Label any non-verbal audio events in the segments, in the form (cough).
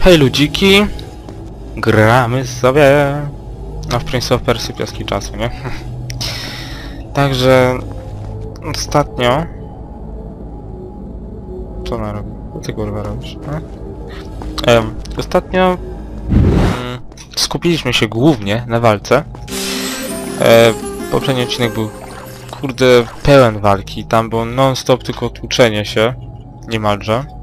Hej ludziki! Gramy sobie no w Prince of Persia piaski czasu, nie? (laughs) Także ostatnio co ona robi? Co ty kurwa robisz? Ostatnio mm, skupiliśmy się głównie na walce. E, poprzedni odcinek był kurde pełen walki, tam było non-stop tylko tłuczenie się niemalże.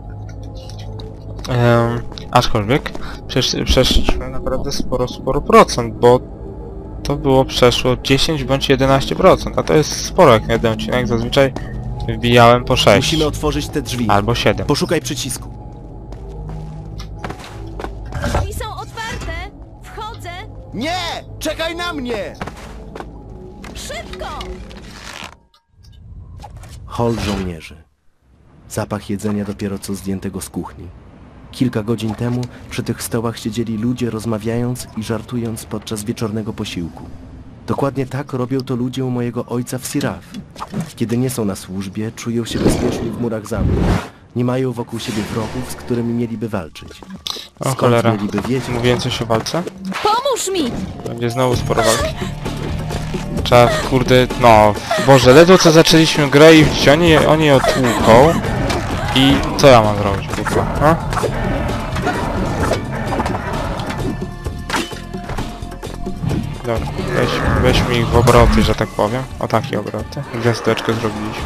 Em, aczkolwiek przesz, przeszliśmy naprawdę sporo, sporo procent, bo to było przeszło 10 bądź 11%, a to jest sporo jak na jeden odcinek, zazwyczaj wbijałem po 6 Musimy otworzyć te drzwi. albo 7. Poszukaj przycisku. Drzwi są otwarte! Wchodzę! Nie! Czekaj na mnie! Szybko! Hol żołnierzy. Zapach jedzenia dopiero co zdjętego z kuchni. Kilka godzin temu przy tych stołach siedzieli ludzie rozmawiając i żartując podczas wieczornego posiłku. Dokładnie tak robią to ludzie u mojego ojca w Siraf. Kiedy nie są na służbie, czują się bezpieczni w murach zamku. Nie mają wokół siebie wrogów, z którymi mieliby walczyć. O Skąd cholera. mieliby wiedzieć? Mówiłem coś o walce? Pomóż mi! Będzie znowu sporo walki. Trzeba, kurde, no... Boże, ledwo co zaczęliśmy grę i oni, oni ją tłuką. I co ja mam zrobić, kurwa, a? Dobra, weź, weźmy ich w obroty, że tak powiem. O takie obroty. Gwiazdeczkę zrobiliśmy.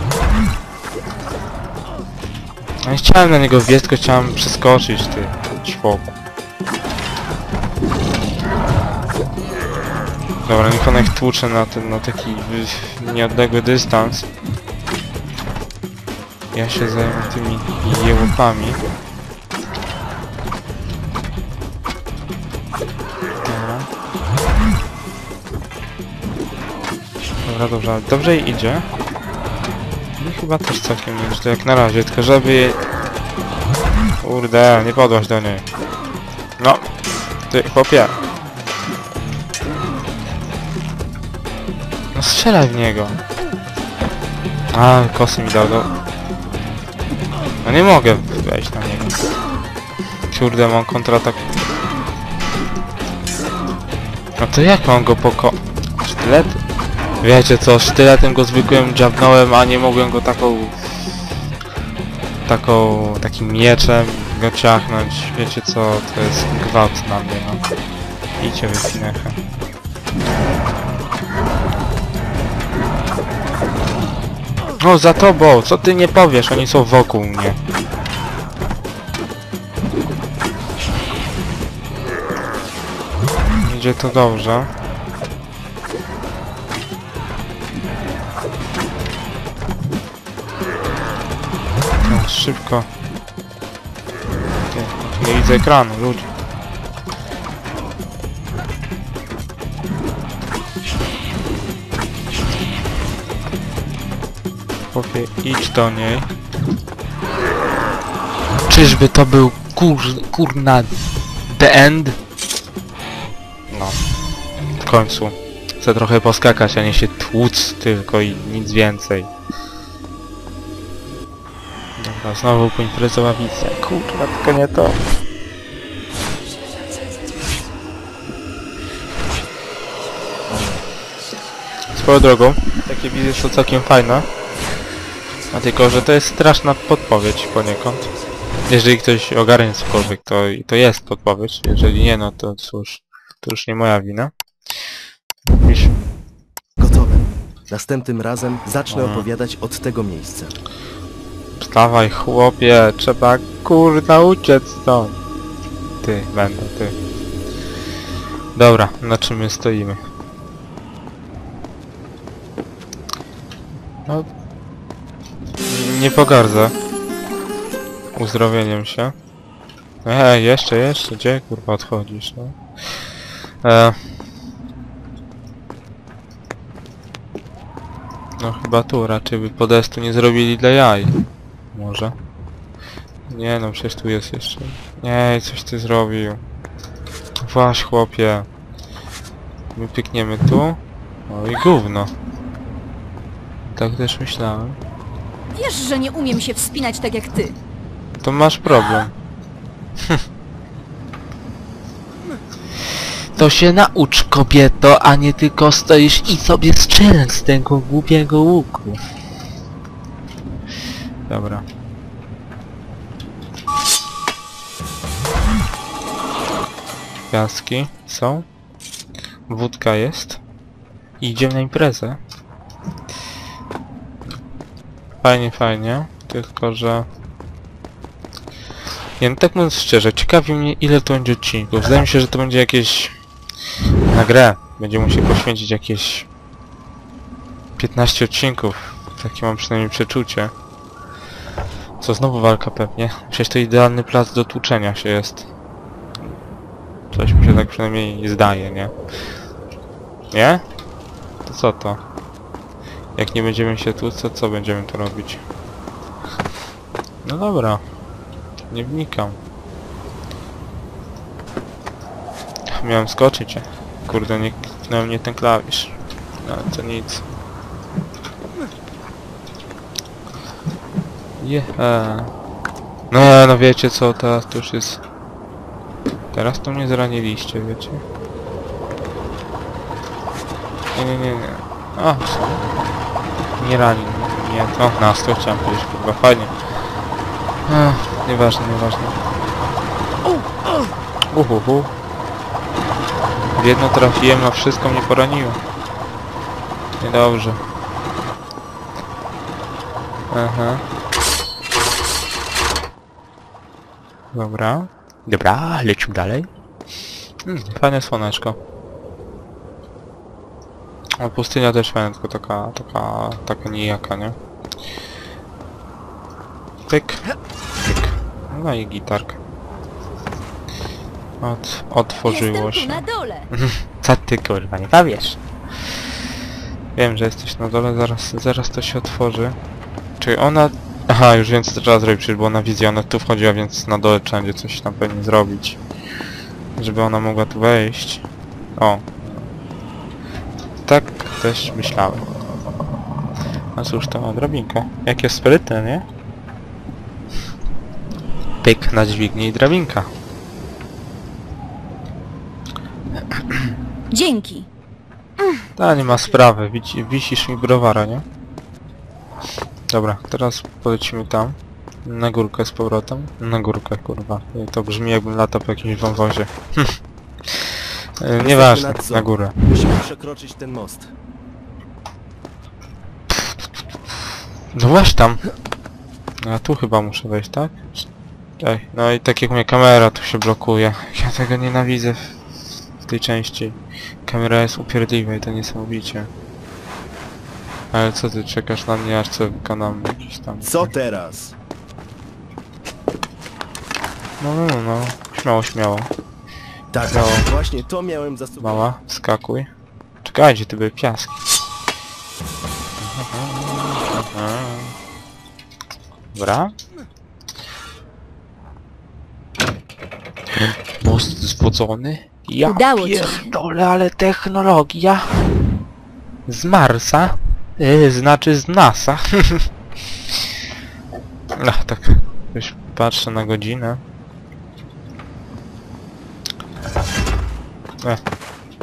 No nie chciałem na niego tylko chciałem przeskoczyć, ty, ćwoku. Dobra, niech on ich tłucze na ten, na taki nieodległy dystans. Ja się zajmę tymi jełopami. Dobra. Dobra, dobrze, dobrze jej idzie. I chyba też całkiem nieźle jak na razie, tylko żeby... je- Kurde, nie podłaś do niej. No, ty chłopie. No strzelaj w niego. A, kosy mi dał do... No nie mogę wejść na niego. Kurde, mam kontratak. No to jak mam go poko... Sztylet? Wiecie co, sztyletem go zwykłym dziabnąłem, a nie mogłem go taką... Taką... takim mieczem go ciachnąć. Wiecie co, to jest gwałt na mnie, no. Idźcie wypinechę. No za tobą, co ty nie powiesz, oni są wokół mnie. Idzie to dobrze. No, szybko. Nie widzę ekranu, ludzie. Chłopie, idź do niej. Czyżby to był kur... kurna... The end? No. W końcu. Chcę trochę poskakać, a nie się tłuc tylko i nic więcej. Dobra, znowu poimprezowa wizja. Kurwa, tylko nie to. Swoją drogą, takie wizje są całkiem fajne. A tylko, że to jest straszna podpowiedź poniekąd. Jeżeli ktoś ogarnie cokolwiek, to, to jest podpowiedź. Jeżeli nie, no to cóż, to już nie moja wina. Już Gotowe. Następnym razem zacznę Aha. opowiadać od tego miejsca. wstawaj chłopie, trzeba kurna uciec stąd. Ty, będę, ty. Dobra, na czym my stoimy? No... Nie pogardzę. Uzdrowieniem się. Ej, jeszcze, jeszcze, gdzie kurwa odchodzisz, no? E... No chyba tu, raczej by podestu nie zrobili dla jaj. Może. Nie no, przecież tu jest jeszcze. Nie, coś ty zrobił. Waś chłopie. My tu. O i gówno. Tak też myślałem. Wiesz, że nie umiem się wspinać tak jak ty. To masz problem. (laughs) To się naucz kobieto, a nie tylko stoisz i sobie strzelać z tego głupiego łuku. Dobra. Piaski są. Wódka jest. Idziemy na imprezę. Fajnie, fajnie. Tylko, że... Nie, no tak mówiąc szczerze, ciekawi mnie ile to będzie odcinków. Wydaje mi się, że to będzie jakieś... Na grę. Będzie musiał poświęcić jakieś... 15 odcinków. Takie mam przynajmniej przeczucie. Co, znowu walka pewnie? Przecież to idealny plac do tłuczenia się jest. Coś mi się tak przynajmniej zdaje, nie? Nie? To co to? Jak nie będziemy się tu, to co będziemy tu robić? No dobra. Nie wnikam. Miałem skoczyć. a Kurde, nie kliknąłem mnie ten klawisz. No to nic. Je, No, no wiecie co, teraz to już jest... Teraz to mnie zraniliście, wiecie? Nie, nie, nie, nie. Co? Nie rani mnie. O, na sto chciałem powiedzieć, kurwa, fajnie. Ech, nieważne, nieważne. Uhuhu. W jedno trafiłem, a wszystko mnie poraniło. Niedobrze. Aha. Dobra. Dobra, lecimy dalej. Hmm, fajne słoneczko. A pustynia też fajna, tylko taka, taka, taka nijaka, nie? Pyk. Pyk. No i gitarka. Od, otworzyło się. na dole. (laughs) Co ty kurwa, nie powiesz? Wiem, że jesteś na dole, zaraz, zaraz to się otworzy. Czy ona... Aha, już wiem co trzeba zrobić, przecież była na wizji, ona tu wchodziła, więc na dole trzeba będzie coś tam pewnie zrobić. Żeby ona mogła tu wejść. O. Tak też myślałem. A cóż to ma drabinka? Jakie sprytne, nie? Pyk na dźwigni i drabinka. Dzięki. Ta nie ma sprawy, Wici, wisisz mi browara, nie? Dobra, teraz polecimy tam. Na górkę z powrotem. Na górkę, kurwa. To brzmi jakbym latał po jakimś wąwozie. (laughs) E, Nieważne, nad zoo. na górę. Musimy przekroczyć ten most. No weź tam. Ja tu chyba muszę wejść, tak? Ej, no i tak jak mnie kamera tu się blokuje. (laughs) Ja tego nienawidzę w, w tej części. Kamera jest upierdliwa i to niesamowicie. Ale co ty czekasz na mnie, aż co wykonam jakiś tam... Co teraz? No, no, no, no. Śmiało, śmiało. Tak, No. właśnie to miałem zasugerować. Mała, skakuj. Czekajcie, ty były piaski. Dobra. Most zwodzony. Ja Udało ci się. pierdolę, ale technologia. Z Marsa. Yy, znaczy z NASA. Ach, (laughs) tak. Już patrzę na godzinę. E.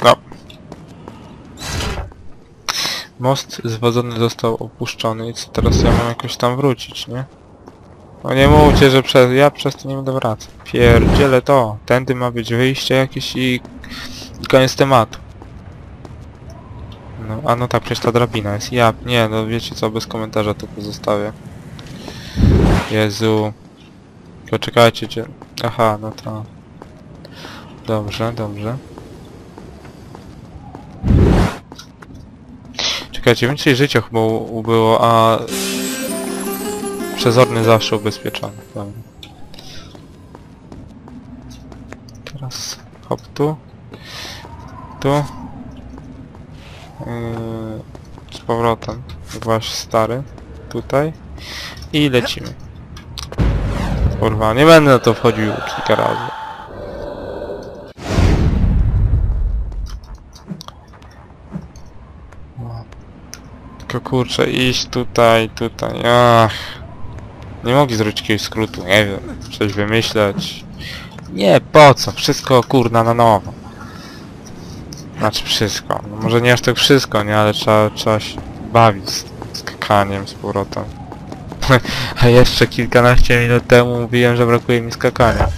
No. Most zwodzony został opuszczony i co teraz ja mam jakoś tam wrócić, nie? No nie mówcie, że przez... ja przez to nie będę wracał. Pierdzielę to. Tędy ma być wyjście jakieś i... i koniec tematu. No, a no tak, przecież ta drabina jest. Ja... nie, no wiecie co, bez komentarza to pozostawię. Jezu. Poczekajcie, gdzie... Aha, no to... Dobrze, dobrze. Czekajcie, więcej życia chyba ubyło, a... Przezorny zawsze ubezpieczony. Dobra. Teraz hop tu. Tu. Yy, z powrotem. Wasz stary. Tutaj. I lecimy. Kurwa, nie będę na to wchodził kilka razy. Tylko kurczę, iść tutaj, tutaj, ach. Nie mogli zrobić jakiegoś skrótu, nie wiem, coś wymyśleć. Nie, po co, wszystko kurna na nowo. Znaczy wszystko. No może nie aż tak wszystko, nie? Ale trzeba, trzeba się bawić z skakaniem z powrotem. (laughs) A jeszcze kilkanaście minut temu mówiłem, że brakuje mi skakania.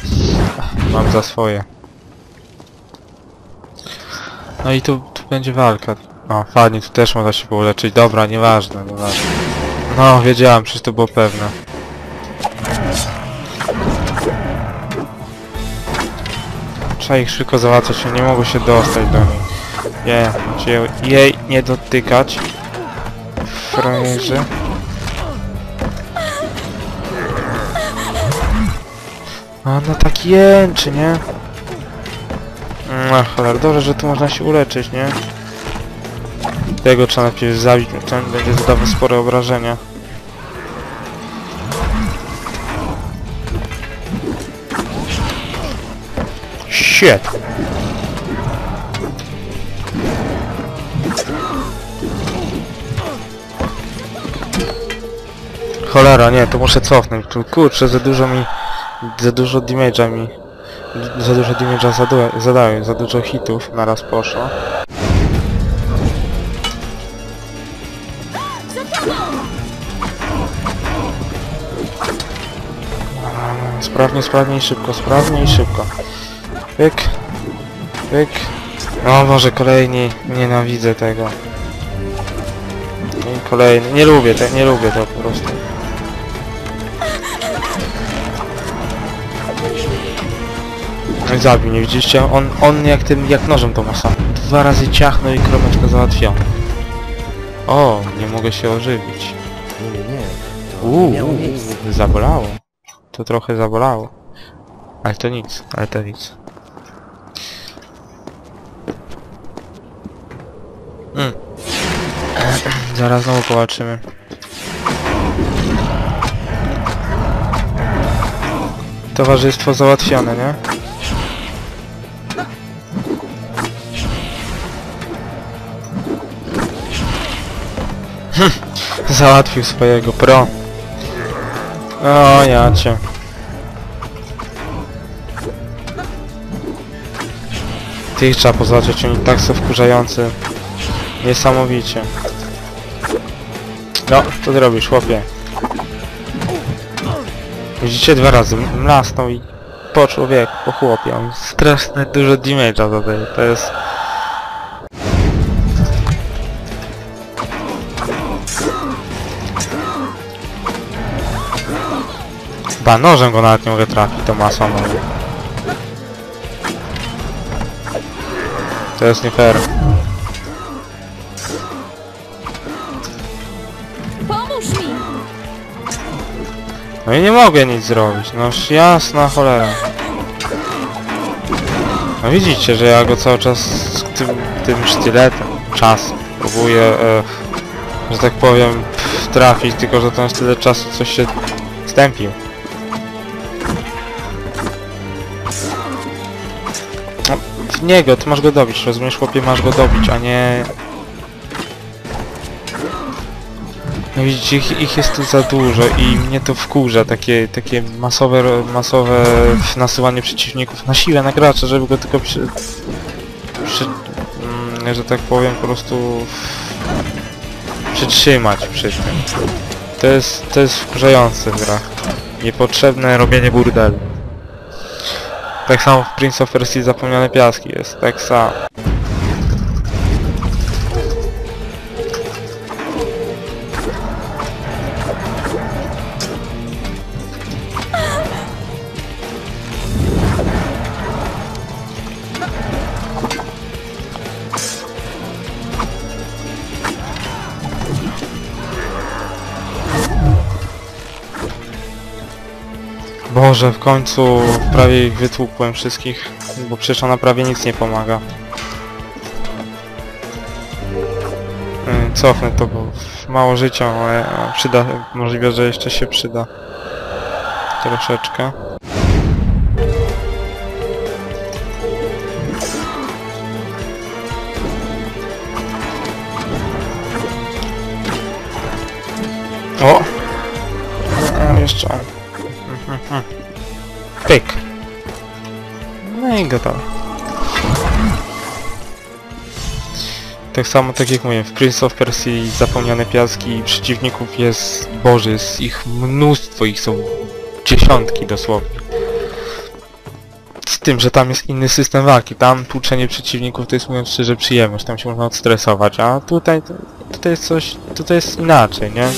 Mam za swoje. No i tu, tu będzie walka. O, tu też można się pouleczyć. Dobra, nieważne, nieważne. No, wiedziałem, przecież to było pewne. Trzeba ich szybko załatwiać, nie mogło się dostać do nich. Nie, cię jej nie dotykać. Frajerzy. A no tak jęczy, nie? No cholera, dobrze, że tu można się uleczyć, nie? Tego trzeba najpierw zabić, bo ten będzie zadawał spore obrażenia. Shit! Cholera, nie, to muszę cofnąć. Kurczę, za dużo mi... Za dużo damage'a mi... Za dużo damage'a zadaję, za dużo hitów naraz poszło. Sprawnie, sprawnie i szybko, sprawnie i szybko. Pyk. Pyk. O Boże, kolejni. Nienawidzę tego. I kolejny. Nie lubię te, nie lubię to po prostu. No i zabił, nie widzieliście? On, on jak tym, jak nożem to masa. Dwa razy ciachnął i kromeczkę załatwiony. O, nie mogę się ożywić. Nie, nie, nie. To Uuu, zabolało. To trochę zabolało. Ale to nic, ale to nic. Mm. (clears throat) Zaraz znowu powalczymy. Towarzystwo załatwione, nie? Hm, (laughs) Załatwił swojego pro. O, ja cię. Tych trzeba pozwalać, oni tak są wkurzający. Niesamowicie. No, co ty robisz, chłopie? Widzicie dwa razy, mlasnął i po człowieku, po chłopie. On strasznie dużo damage'a zadaje, to jest... Ba, nożem go nawet nie mogę trafić, to może. To jest nie fair. Pomóż mi! No i nie mogę nic zrobić, no już jasna cholera. No widzicie, że ja go cały czas z tym, tym sztyletem, czas, próbuję, e, że tak powiem, pff, trafić, tylko że ten tyle czasu coś się stępił. W niego, ty masz go dobić, rozumiesz chłopie, masz go dobić, a nie... No widzicie, ich, ich jest tu za dużo i mnie to wkurza, takie, takie masowe, masowe nasyłanie przeciwników na siłę na gracza, żeby go tylko przy, przy mm, że tak powiem, po prostu przytrzymać przy tym. To jest, to jest wkurzające w grach. Niepotrzebne robienie burdelu. Tak samo w Prince of Persia Zapomniane Piaski jest, tak samo. Boże, w końcu prawie ich wytłukłem wszystkich, bo przecież ona prawie nic nie pomaga. Yy, Cofnę to, bo mało życia, ale przyda, możliwe, że jeszcze się przyda. Troszeczkę. I gotowe. Tak samo tak jak mówię, w Prince of Persia zapomniane piaski przeciwników jest boże, jest ich mnóstwo, ich są dziesiątki dosłownie. Z tym, że tam jest inny system walki, tam tłuczenie przeciwników to jest mówiąc szczerze przyjemność, tam się można odstresować, a tutaj, tutaj jest coś, tutaj jest inaczej, nie?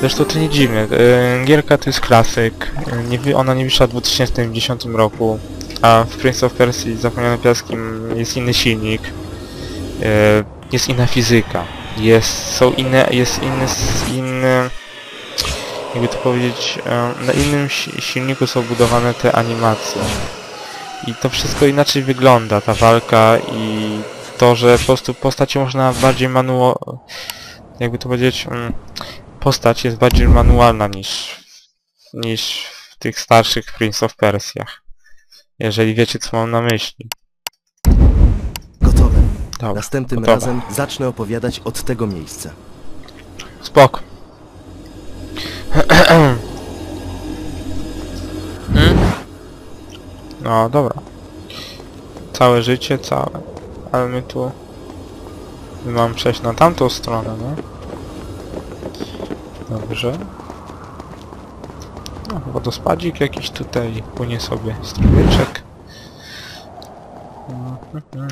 Zresztą to nie dziwne, e, gierka to jest klasyk, wy- ona nie wyszła w 2010 roku, a w Prince of Persia zapomniane piaski jest inny silnik, e, jest inna fizyka, jest, są inne, jest inny, inny, jakby to powiedzieć, e, na innym si- silniku są budowane te animacje. I to wszystko inaczej wygląda, ta walka i to, że po prostu postacie można bardziej manuo... jakby to powiedzieć, mm, postać jest bardziej manualna niż niż w tych starszych Prince of Persiach. Jeżeli wiecie co mam na myśli. Gotowe. Dobra, Następnym gotowe. razem zacznę opowiadać od tego miejsca. Spoko. Hmm? No dobra. Całe życie, całe. Ale my tu... Mam przejść na tamtą stronę, nie? Dobrze. No, wodospadzik jakiś tutaj płynie sobie strumyczek.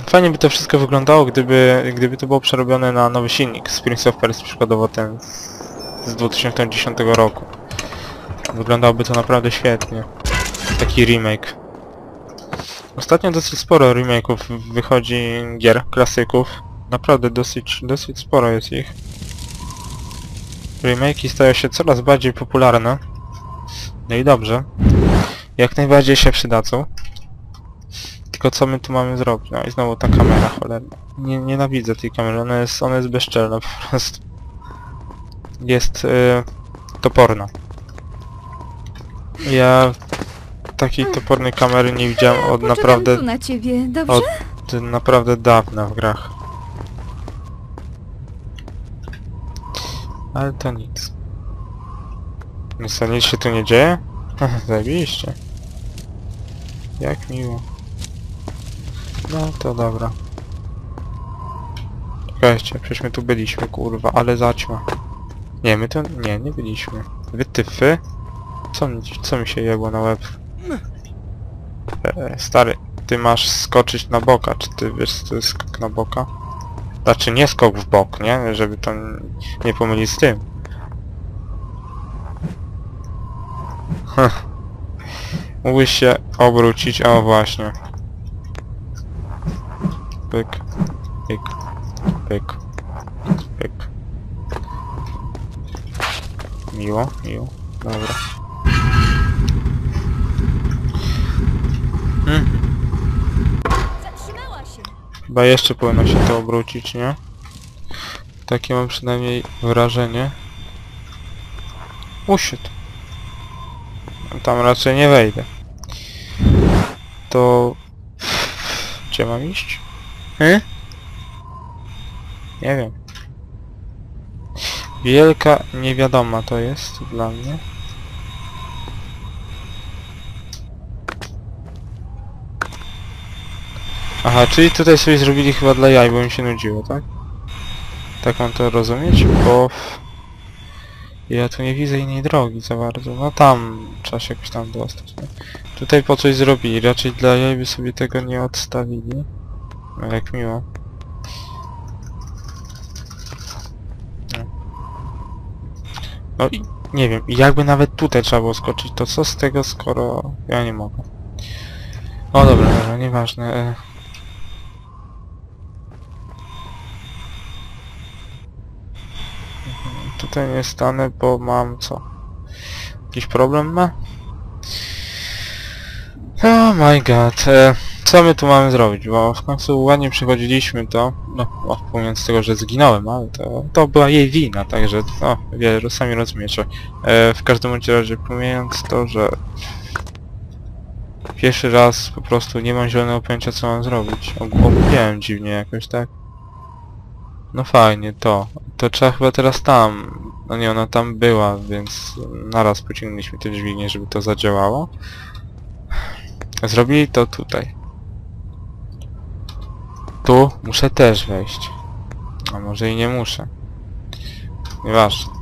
Fajnie by to wszystko wyglądało, gdyby, gdyby to było przerobione na nowy silnik z Prince of Persia, przykładowo ten z, z 2010 roku. Wyglądałoby to naprawdę świetnie. Taki remake. Ostatnio dosyć sporo remake'ów wychodzi gier, klasyków. Naprawdę dosyć, dosyć sporo jest ich. Remake'i stają się coraz bardziej popularne. No i dobrze. Jak najbardziej się przydadzą. Tylko co my tu mamy zrobić? No i znowu ta kamera cholerna. Nie, nienawidzę tej kamery, ona jest, ona jest bezczelna po prostu. Jest y, toporna. Ja takiej topornej kamery nie widziałem od Poczekam naprawdę, tu na ciebie, dobrze? od naprawdę dawna w grach. Ale to nic. Nic, a nic się tu nie dzieje? Zajebiście. Jak miło. No to dobra. Czekajcie, przecież my tu byliśmy, kurwa, ale zaćma. Nie, my to... nie, nie byliśmy. Wy tyfy? Co, mi- co mi się jebło na łeb? E, stary, ty masz skoczyć na boka, czy ty wiesz co to jest skok na boka? Znaczy nie skok w bok, nie? Żeby to nie pomylić z tym. Heh. Mógłbyś się obrócić, o właśnie. Pyk, pyk, pyk, pyk. Miło, miło, dobra. Hmm. Chyba jeszcze powinno się to obrócić, nie? Takie mam przynajmniej wrażenie. Usiadł. Tam raczej nie wejdę. To... Gdzie mam iść? Hy? Nie wiem. Wielka niewiadoma to jest dla mnie. Aha, czyli tutaj sobie zrobili chyba dla jaj, bo mi się nudziło, tak? Tak mam to rozumieć, bo... Ja tu nie widzę innej drogi za bardzo. No tam trzeba się jakoś tam dostać, nie? Tutaj po coś zrobili, raczej dla jaj by sobie tego nie odstawili. No jak miło. No. No i nie wiem, jakby nawet tutaj trzeba było skoczyć, to co z tego skoro ja nie mogę? O dobra, dobra, nieważne. E... Tutaj nie stanę, bo mam co? Jakiś problem ma? Oh my god. E, co my tu mamy zrobić? Bo w końcu ładnie przechodziliśmy to. No, pomijając tego, że zginąłem, ale to, to była jej wina, także no, wie, sami rozumiecie. E, w każdym razie pomijając to, że pierwszy raz po prostu nie mam zielonego pojęcia co mam zrobić. Og- Ogłupiałem dziwnie jakoś, tak? No fajnie, to. To trzeba chyba teraz tam. No nie, ona tam była, więc naraz pociągnęliśmy te dźwignie, żeby to zadziałało. Zrobili to tutaj. tu muszę też wejść. A może i nie muszę. Nieważne.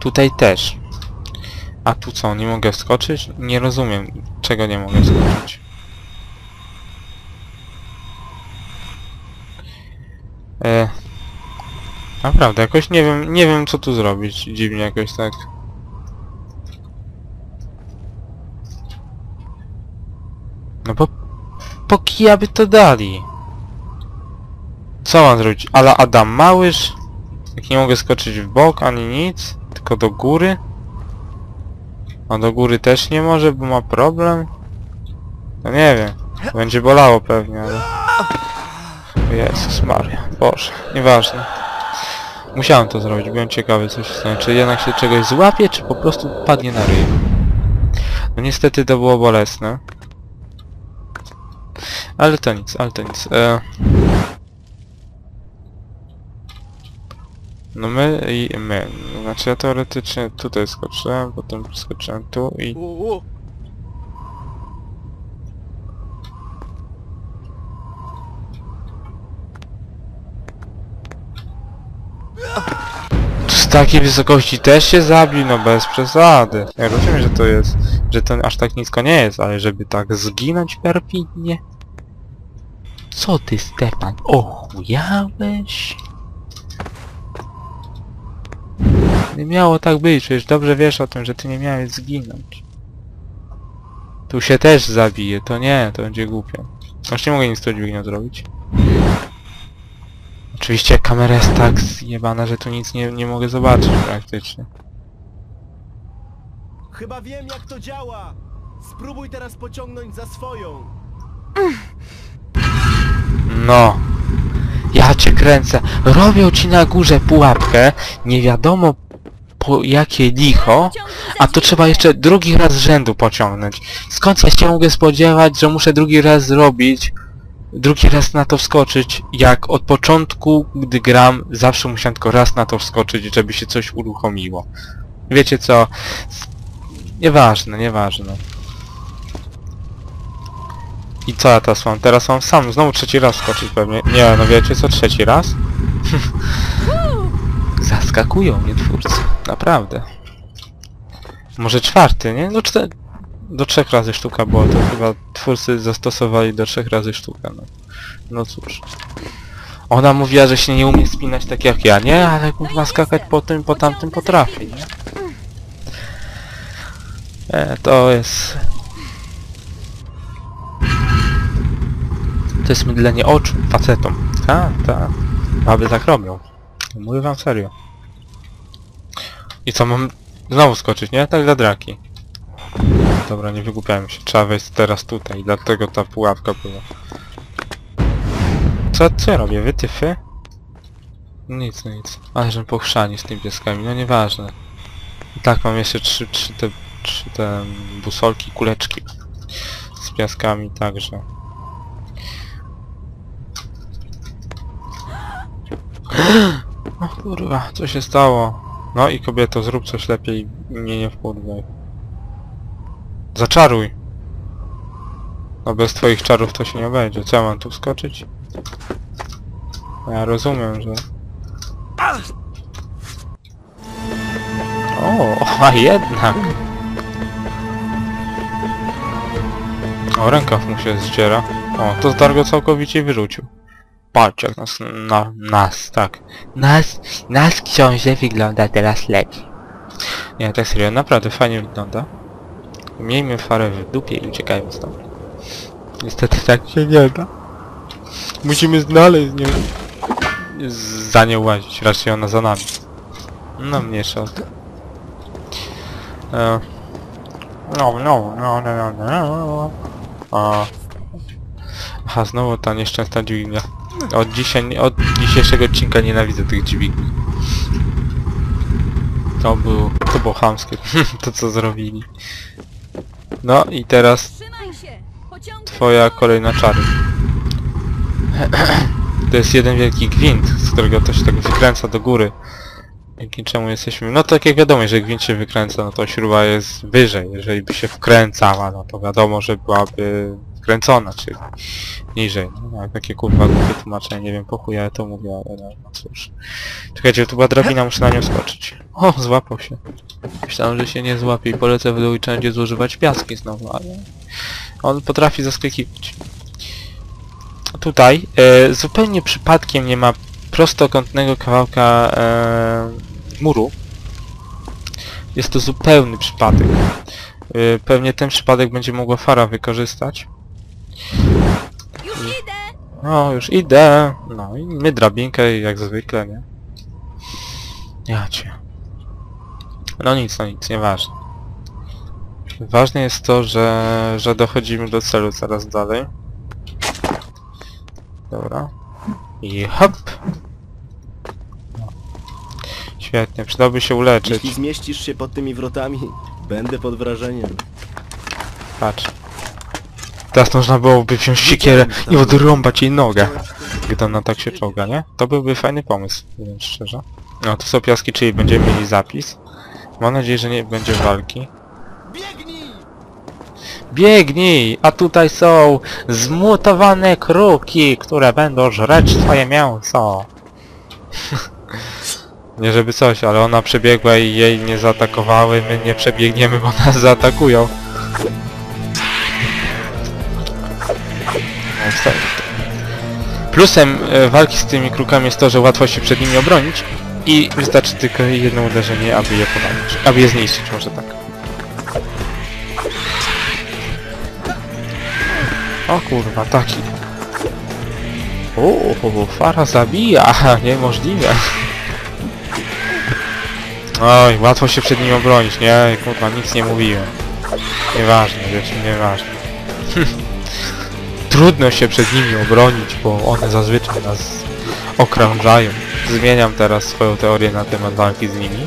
Tutaj też. A tu co, nie mogę wskoczyć? Nie rozumiem, czego nie mogę wskoczyć. E, naprawdę, jakoś nie wiem, nie wiem co tu zrobić. Dziwnie jakoś tak. No bo po kija by to dali. Co mam zrobić? Ale Adam Małysz? Jak nie mogę skoczyć w bok ani nic, tylko do góry? A do góry też nie może, bo ma problem? No nie wiem. Będzie bolało pewnie, ale... Jezus Maria. Boże. Nieważne. Musiałem to zrobić, byłem ciekawy co się stanie. Czy jednak się czegoś złapie, czy po prostu padnie na ryj. No niestety to było bolesne. Ale to nic, ale to nic. E... No my i my. Znaczy ja teoretycznie tutaj skoczyłem, potem skoczyłem tu i... Z takiej wysokości też się zabił, no bez przesady. Ja rozumiem, że to jest, że to aż tak nisko nie jest, ale żeby tak zginąć perfidnie? Co ty, Stefan, ochujałeś? Nie miało tak być, przecież dobrze wiesz o tym, że ty nie miałeś zginąć. Tu się też zabije, to nie, to będzie głupie. Już nie mogę nic z tą dźwignią zrobić. Oczywiście kamera jest tak zjebana, że tu nic nie, nie mogę zobaczyć praktycznie. Chyba wiem jak to działa! Spróbuj teraz pociągnąć za swoją! No. Ja cię kręcę. Robią ci na górze pułapkę, nie wiadomo po jakie licho, a to trzeba jeszcze drugi raz z rzędu pociągnąć. Skąd ja się mogę spodziewać, że muszę drugi raz zrobić, drugi raz na to wskoczyć, jak od początku, gdy gram, zawsze musiałem tylko raz na to wskoczyć, żeby się coś uruchomiło. Wiecie co? Nieważne, nieważne. I co ja teraz mam? Teraz mam sam znowu trzeci raz skoczyć pewnie. Nie, no wiecie co? Trzeci raz? (laughs) Zaskakują mnie twórcy. Naprawdę. Może czwarty, nie? No czte... Do trzech razy sztuka było, to chyba twórcy zastosowali do trzech razy sztuka, no. No cóż. Ona mówiła, że się nie umie spinać tak jak ja, nie? Ale kurwa skakać po tym, po tamtym potrafi, nie? E, to jest... To jest mydlenie oczu facetom. Tak, tak. Baby tak robią. Mówię wam serio. I co, mam znowu skoczyć, nie? Tak dla draki. Dobra, nie wygłupiałem się. Trzeba wejść teraz tutaj, dlatego ta pułapka była. Co, co ja robię? Wytyfy? Nic, nic. Ale że pochrzani z tymi pieskami, no nieważne. I tak mam jeszcze trzy, trzy te, trzy te busolki, kuleczki. Z piaskami także. (gasps) O kurwa, co się stało? No i kobieto, zrób coś lepiej mnie nie wkurwaj. Zaczaruj! No bez twoich czarów to się nie obejdzie. Co ja mam tu wskoczyć? Ja rozumiem, że... O, (laughs) a jednak! O, rękaw mu się zdziera. O, to Dargo całkowicie wyrzucił. Patrz jak nas, na, nas, tak. Nas, nas książę wygląda teraz lepiej. Nie, tak serio, naprawdę fajnie wygląda. Miejmy farę w dupie i uciekajmy stąd. Niestety tak się nie da. Musimy znaleźć nią. Za nią łazić, raczej ona za nami. No mniejsza o to. E, No, no, no, no, no, no. A. Aha, znowu ta nieszczęsna dźwignia. Od dzisiaj, od dzisiejszego odcinka nienawidzę tych dźwigni. To był, to było chamskie, (laughs) to co zrobili. No i teraz twoja kolejna czary. To jest jeden wielki gwint, z którego to się tak wykręca do góry. Dzięki czemu jesteśmy... No tak jak wiadomo, jeżeli gwint się wykręca, no to śruba jest wyżej. Jeżeli by się wkręcała, no to wiadomo, że byłaby kręcona, czyli niżej. No, jak takie kurwa głupie tłumaczenie, nie wiem po chuj ja to mówię, ale no, no cóż. Czekajcie, tu była drabina, muszę na nią skoczyć. O, złapał się. Myślałem, że się nie złapie i polecę w dół i trzeba będzie zużywać piaski znowu, ale on potrafi zaskakiwać. Tutaj e, zupełnie przypadkiem nie ma prostokątnego kawałka e, muru. Jest to zupełny przypadek. E, pewnie ten przypadek będzie mogła Fara wykorzystać. Już idę! No, już idę. No i my drabinkę jak zwykle, nie? Ja cię. No nic, no nic, nieważne. Ważne jest to, że, że dochodzimy do celu coraz dalej. Dobra. I hop! No. Świetnie, przydałoby się uleczyć. Jeśli zmieścisz się pod tymi wrotami, będę pod wrażeniem. Patrz. Teraz można byłoby wziąć siekierę i odrąbać jej nogę. Gdy ona tak się czołga, nie? To byłby fajny pomysł, mówiąc szczerze. No, to są piaski, czyli będziemy mieli zapis. Mam nadzieję, że nie będzie walki. Biegnij! A tutaj są zmutowane kruki, które będą żreć twoje mięso. (laughs) nie żeby coś, ale ona przebiegła i jej nie zaatakowały, my nie przebiegniemy, bo nas zaatakują. Plusem e, walki z tymi krukami jest to, że łatwo się przed nimi obronić i wystarczy tylko jedno uderzenie, aby je powalić. Aby je zniszczyć, może tak. O kurwa, taki. O, fara zabija, (laughs) niemożliwe. Oj, łatwo się przed nim obronić, nie? Kurwa, nic nie mówiłem. Nieważne, wiecie, nieważne. Trudno się przed nimi obronić, bo one zazwyczaj nas okrążają. Zmieniam teraz swoją teorię na temat walki z nimi.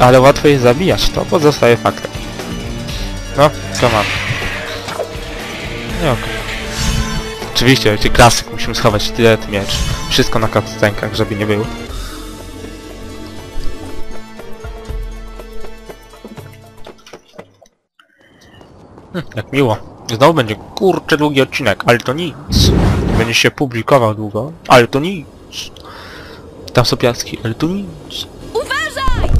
Ale łatwo je zabijać, to pozostaje faktem. No, come on. Nie okej. Oczywiście, wiecie, klasyk, musimy schować sztylet, miecz. Wszystko na cutscenkach, żeby nie było. Hm, jak miło. Znowu będzie kurczę długi odcinek, ale to nic. Będzie się publikował długo, ale to nic. Tam są piaski, ale to nic. Uważaj!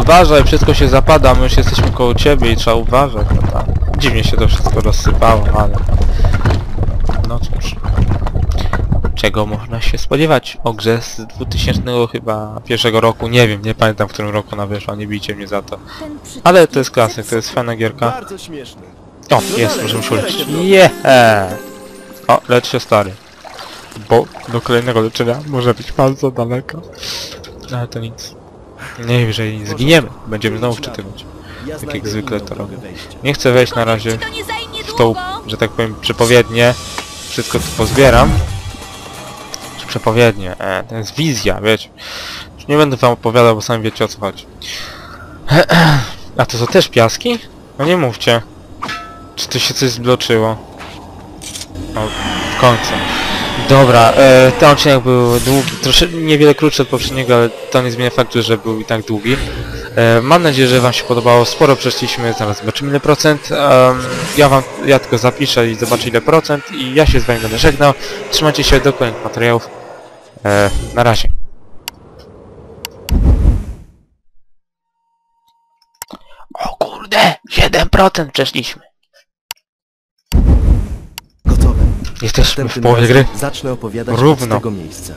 Uważaj, wszystko się zapada, my już jesteśmy koło ciebie i trzeba uważać, no tak. Dziwnie się to wszystko rozsypało, ale... No cóż. Czego można się spodziewać o grze z 2000 chyba pierwszego roku, nie wiem, nie pamiętam w którym roku ona wyszła, nie bijcie mnie za to. Ale to jest klasyk, to jest fajna gierka. Bardzo śmieszny. O, jest, możemy się uleczyć. Yeah! O, lecz się stary. Bo do kolejnego leczenia może być bardzo daleko. Ale to nic. Najwyżej zginiemy. Będziemy znowu wczytywać. Ja jak zwykle to robię. Nie chcę wejść na razie nie w tą, że tak powiem, przepowiednię. Wszystko tu pozbieram. Czy przepowiednie? E, to jest wizja, wiecie. Nie będę wam opowiadał, bo sami wiecie o co chodzi. (clears throat) A to są też piaski? No nie mówcie. Czy tu się coś zbloczyło? O, w końcu. Dobra, e, ten odcinek był długi, troszeczkę niewiele krótszy od poprzedniego, ale to nie zmienia faktu, że był i tak długi. E, mam nadzieję, że wam się podobało, sporo przeszliśmy, zaraz zobaczymy ile procent. Em, ja wam, ja tylko zapiszę i zobaczę ile procent i ja się z wami będę żegnał. Trzymajcie się do kolejnych materiałów. E, na razie. O kurde, 7% przeszliśmy. Gotowe. Jesteśmy w połowie gry. Zacznę opowiadać Równo. od tego miejsca.